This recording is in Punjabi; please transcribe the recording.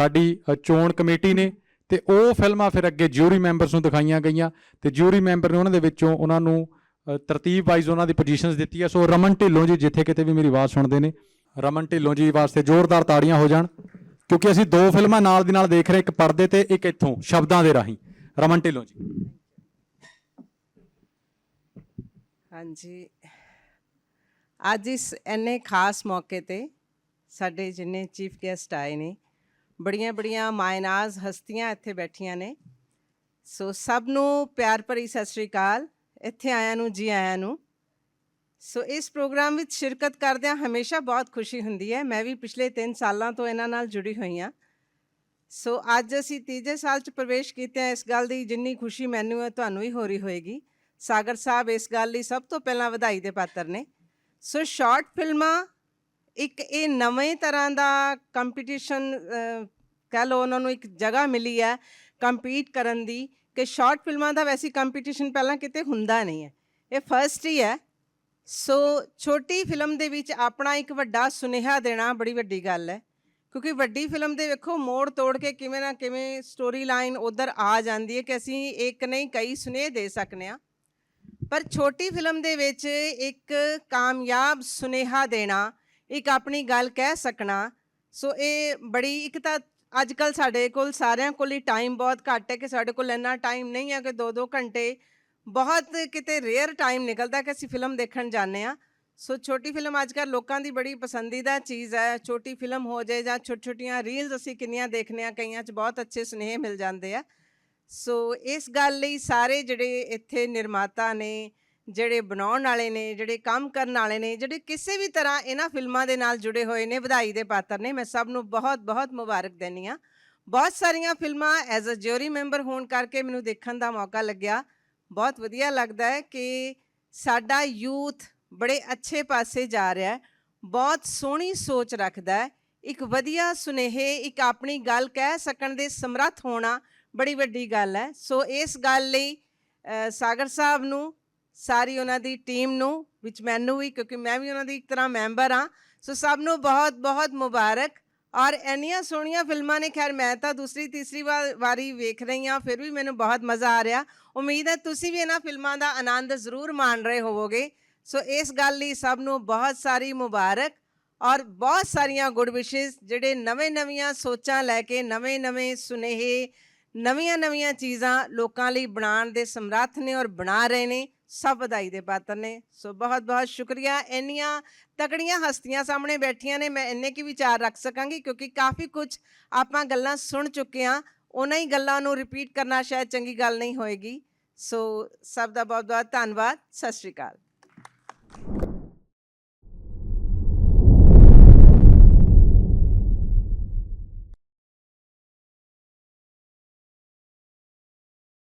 ਸਾਡੀ ਚੋਣ ਕਮੇਟੀ ਨੇ ਤੇ ਉਹ ਫਿਲਮਾਂ ਫਿਰ ਅੱਗੇ ਜਿਊਰੀ ਮੈਂਬਰਸ ਨੂੰ ਦਿਖਾਈਆਂ ਗਈਆਂ ਤੇ ਜਿਊਰੀ ਮੈਂਬਰ ਨੇ ਉਹਨਾਂ ਦੇ ਵਿੱਚੋਂ ਉਹਨਾਂ ਨੂੰ ਤਰਤੀਬ ਵਾਈਜ਼ ਉਹਨਾਂ ਦੀ ਪੋਜੀਸ਼ਨਸ ਦਿੱਤੀ ਹੈ ਸੋ ਰਮਨ ਢਿੱਲੋਂ ਜੀ, ਜਿੱਥੇ ਕਿਤੇ ਵੀ ਮੇਰੀ ਆਵਾਜ਼ ਸੁਣਦੇ ਨੇ, ਰਮਨ ਢਿੱਲੋਂ ਜੀ ਵਾਸਤੇ ਜ਼ੋਰਦਾਰ ਤਾੜੀਆਂ ਹੋ ਜਾਣ ਕਿਉਂਕਿ ਅਸੀਂ ਦੋ ਫਿਲਮਾਂ ਨਾਲ ਦੀ ਨਾਲ ਦੇਖ ਰਹੇ, ਇੱਕ ਪਰਦੇ ਤੇ, ਇੱਕ ਇੱਥੋਂ, ਸ਼ਬਦਾਂ ਦੇ ਰਾਹੀਂ। ਰਮਨ ਢਿੱਲੋਂ ਜੀ। ਹਾਂਜੀ। ਅੱਜ ਇਸ ਇੰਨੇ ਖਾਸ ਮੌਕੇ ਤੇ ਸਾਡੇ ਜਿੰਨੇ ਚੀਫ ਗੈਸਟ ਆਏ ਨੇ ਬੜੀਆਂ ਬੜੀਆਂ ਮਾਇਨਾਜ਼ ਹਸਤੀਆਂ ਇੱਥੇ ਬੈਠੀਆਂ ਨੇ। ਸੋ ਸਭ ਨੂੰ ਪਿਆਰ ਭਰੀ ਸਤਿ ਸ੍ਰੀ ਅਕਾਲ। ਇੱਥੇ ਆਇਆਂ ਨੂੰ, ਜੀ ਆਇਆਂ ਨੂੰ। ਸੋ ਇਸ ਪ੍ਰੋਗਰਾਮ ਵਿੱਚ ਸ਼ਿਰਕਤ ਕਰਦਿਆਂ ਹਮੇਸ਼ਾ ਬਹੁਤ ਖੁਸ਼ੀ ਹੁੰਦੀ ਹੈ। ਮੈਂ ਵੀ ਪਿਛਲੇ 3 ਸਾਲਾਂ ਤੋਂ ਇਹਨਾਂ ਨਾਲ ਜੁੜੀ ਹੋਈ ਹਾਂ। ਸੋ ਅੱਜ ਅਸੀਂ ਤੀਜੇ ਸਾਲ 'ਚ ਪ੍ਰਵੇਸ਼ ਕੀਤਾ ਇਸ ਗੱਲ ਦੀ ਜਿੰਨੀ ਖੁਸ਼ੀ ਮੈਨੂੰ ਹੈ, ਤੁਹਾਨੂੰ ਵੀ ਹੋ ਰਹੀ ਹੋਏਗੀ। ਸਾਗਰ ਸਾਹਿਬ, ਇਸ ਗੱਲ ਲਈ ਸਭ ਤੋਂ ਪਹਿਲਾਂ ਵਧਾਈ ਦੇ ਪਾਤਰ ਨੇ। ਸੋ ਸ਼ਾਰਟ ਫਿਲਮਾਂ ਇੱਕ ਇਹ ਨਵੇਂ ਤਰ੍ਹਾਂ ਦਾ ਕੰਪੀਟੀਸ਼ਨ ਕਹ ਲਓ ਉਹਨਾਂ ਨੂੰ ਇੱਕ ਜਗ੍ਹਾ ਮਿਲੀ ਹੈ ਕੰਪੀਟ ਕਰਨ ਦੀ ਕਿ ਸ਼ਾਰਟ ਫਿਲਮਾਂ ਦਾ ਵੈਸੀ ਕੰਪੀਟੀਸ਼ਨ ਪਹਿਲਾਂ ਕਿਤੇ ਹੁੰਦਾ ਨਹੀਂ ਹੈ। ਇਹ ਫਰਸਟ ਹੀ ਹੈ। ਸੋ ਛੋਟੀ ਫਿਲਮ ਦੇ ਵਿੱਚ ਆਪਣਾ ਇੱਕ ਵੱਡਾ ਸੁਨੇਹਾ ਦੇਣਾ ਬੜੀ ਵੱਡੀ ਗੱਲ ਹੈ। ਕਿਉਂਕਿ ਵੱਡੀ ਫਿਲਮ ਦੇ ਵੇਖੋ ਮੋੜ ਤੋੜ ਕੇ ਕਿਵੇਂ ਨਾ ਕਿਵੇਂ ਸਟੋਰੀ ਲਾਈਨ ਉਧਰ ਆ ਜਾਂਦੀ ਹੈ ਕਿ ਅਸੀਂ ਇੱਕ ਨਹੀਂ ਕਈ ਸੁਨੇਹੇ ਦੇ ਸਕਨੇ ਆ ਪਰ ਛੋਟੀ ਫਿਲਮ ਦੇ ਵਿੱਚ ਇੱਕ ਕਾਮਯਾਬ ਸੁਨੇਹਾ ਦੇਣਾ ਇੱਕ ਆਪਣੀ ਗੱਲ ਕਹਿ ਸਕਣਾ। ਸੋ ਇਹ ਬੜੀ, ਇੱਕ ਤਾਂ ਅੱਜ ਕੱਲ ਸਾਡੇ ਕੋਲ ਸਾਰਿਆਂ ਕੋਲ ਹੀ ਟਾਈਮ ਬਹੁਤ ਘੱਟ ਹੈ ਕਿ ਸਾਡੇ ਕੋਲ ਇੰਨਾ ਟਾਈਮ ਨਹੀਂ ਹੈ ਕਿ 2-2 ਘੰਟੇ ਬਹੁਤ ਕਿਤੇ ਰੇਅਰ ਟਾਈਮ ਨਿਕਲਦਾ ਕਿ ਅਸੀਂ ਫਿਲਮ ਦੇਖਣ ਜਾਂਦੇ ਆ ਸੋ ਛੋਟੀ ਫਿਲਮ ਅੱਜ ਕੱਲ ਲੋਕਾਂ ਦੀ ਬੜੀ ਪਸੰਦੀਦਾ ਚੀਜ਼ ਹੈ। ਛੋਟੀ ਫਿਲਮ ਹੋ ਜਾਏ ਜਾਂ ਛੋਟੀ ਛੋਟੀਆਂ ਰੀਲਸ ਅਸੀਂ ਕਿੰਨੀਆਂ ਦੇਖਨੇ ਆ ਕਈਆਂ 'ਚ ਬਹੁਤ ਅੱਛੇ ਸੁਨੇਹੇ ਮਿਲ ਜਾਂਦੇ ਆ। ਸੋ ਇਸ ਗੱਲ ਲਈ ਸਾਰੇ ਜਿਹੜੇ ਇੱਥੇ ਨਿਰਮਾਤਾ ਨੇ ਜਿਹੜੇ ਬਣਾਉਣ ਵਾਲੇ ਨੇ, ਜਿਹੜੇ ਕੰਮ ਕਰਨ ਵਾਲੇ ਨੇ, ਜਿਹੜੇ ਕਿਸੇ ਵੀ ਤਰ੍ਹਾਂ ਇਹਨਾਂ ਫਿਲਮਾਂ ਦੇ ਨਾਲ ਜੁੜੇ ਹੋਏ ਨੇ, ਵਧਾਈ ਦੇ ਪਾਤਰ ਨੇ, ਮੈਂ ਸਭ ਨੂੰ ਬਹੁਤ ਬਹੁਤ ਮੁਬਾਰਕ ਦਿੰਦੀ ਆ ਬਹੁਤ ਸਾਰੀਆਂ ਫਿਲਮਾਂ ਐਜ਼ ਅ ਜਿਊਰੀ ਮੈਂਬਰ ਹੋਣ ਕਰਕੇ ਮੈਨੂੰ ਦੇਖਣ ਦਾ ਮੌਕਾ ਲੱਗਿਆ। ਬਹੁਤ ਵਧੀਆ ਲੱਗਦਾ ਹੈ ਕਿ ਸਾਡਾ ਯੂਥ ਬੜੇ ਅੱਛੇ ਪਾਸੇ ਜਾ ਰਿਹਾ ਹੈ। ਬਹੁਤ ਸੋਹਣੀ ਸੋਚ ਰੱਖਦਾ ਹੈ। ਇੱਕ ਵਧੀਆ ਸੁਨੇਹੇ, ਇੱਕ ਆਪਣੀ ਗੱਲ ਕਹਿ ਸਕਣ ਦੇ ਸਮਰੱਥ ਹੋਣਾ ਬੜੀ ਵੱਡੀ ਗੱਲ ਹੈ। ਸੋ ਇਸ ਗੱਲ ਲਈ ਸਾਗਰ ਸਾਹਿਬ ਨੂੰ ਸਾਰੀ ਉਹਨਾਂ ਦੀ ਟੀਮ ਨੂੰ, ਵਿੱਚ ਮੈਨੂੰ ਵੀ, ਕਿਉਂਕਿ ਮੈਂ ਵੀ ਉਹਨਾਂ ਦੀ ਇੱਕ ਤਰ੍ਹਾਂ ਮੈਂਬਰ ਹਾਂ। ਸੋ ਸਭ ਨੂੰ ਬਹੁਤ ਬਹੁਤ ਮੁਬਾਰਕ। ਔਰ ਇੰਨੀਆਂ ਸੋਹਣੀਆਂ ਫਿਲਮਾਂ ਨੇ, ਖੈਰ ਮੈਂ ਤਾਂ ਦੂਸਰੀ, ਤੀਸਰੀ ਵਾ- ਵਾਰੀ ਵੇਖ ਰਹੀ ਹਾਂ, ਫਿਰ ਵੀ ਮੈਨੂੰ ਬਹੁਤ ਮਜ਼ਾ ਆ ਰਿਹਾ। ਉਮੀਦ ਹੈ ਤੁਸੀਂ ਵੀ ਇਹਨਾਂ ਫਿਲਮਾਂ ਦਾ ਆਨੰਦ ਜ਼ਰੂਰ ਮਾਣ ਰਹੇ ਹੋਵੋਗੇ। ਸੋ ਇਸ ਗੱਲ ਲਈ ਸਭ ਨੂੰ ਬਹੁਤ ਸਾਰੀ ਮੁਬਾਰਕ ਔਰ ਬਹੁਤ ਸਾਰੀਆਂ ਗੁੱਡ ਵਿਸ਼ੇਸ ਜਿਹੜੇ ਨਵੇਂ-ਨਵੀਆਂ ਸੋਚਾਂ ਲੈ ਕੇ, ਨਵੇਂ-ਨਵੇਂ ਸੁਨੇਹੇ, ਨਵੀਆਂ-ਨਵੀਆਂ ਚੀਜ਼ਾਂ ਲੋਕਾਂ ਲਈ ਬਣਾਉਣ ਦੇ ਸਮਰੱਥ ਨੇ ਔਰ ਬਣਾ ਰਹੇ ਨੇ। ਸਭ ਵਧਾਈ ਦੇ ਪਾਤਰ ਨੇ। ਸੋ ਬਹੁਤ-ਬਹੁਤ ਸ਼ੁਕਰੀਆ। ਇੰਨੀਆਂ ਤਕੜੀਆਂ ਹਸਤੀਆਂ ਸਾਹਮਣੇ ਬੈਠੀਆਂ ਨੇ। ਮੈਂ ਇੰਨੇ ਕੀ ਵਿਚਾਰ ਰੱਖ ਸਕਾਂਗੀ ਕਿਉਂਕਿ ਕਾਫੀ ਕੁਝ ਆਪਾਂ ਗੱਲਾਂ ਸੁਣ ਚੁੱਕੇ ਹਾਂ। ਉਹਨਾਂ ਹੀ ਗੱਲਾਂ ਨੂੰ ਰਿਪੀਟ ਕਰਨਾ ਸ਼ਾਇਦ ਚੰਗੀ ਗੱਲ ਨਹੀਂ ਹੋਏਗੀ। ਸੋ ਸਭ ਦਾ ਬਹੁਤ-ਬਹੁਤ ਧੰਨਵਾਦ। ਸਤਿ ਸ਼੍ਰੀ ਅਕਾਲ।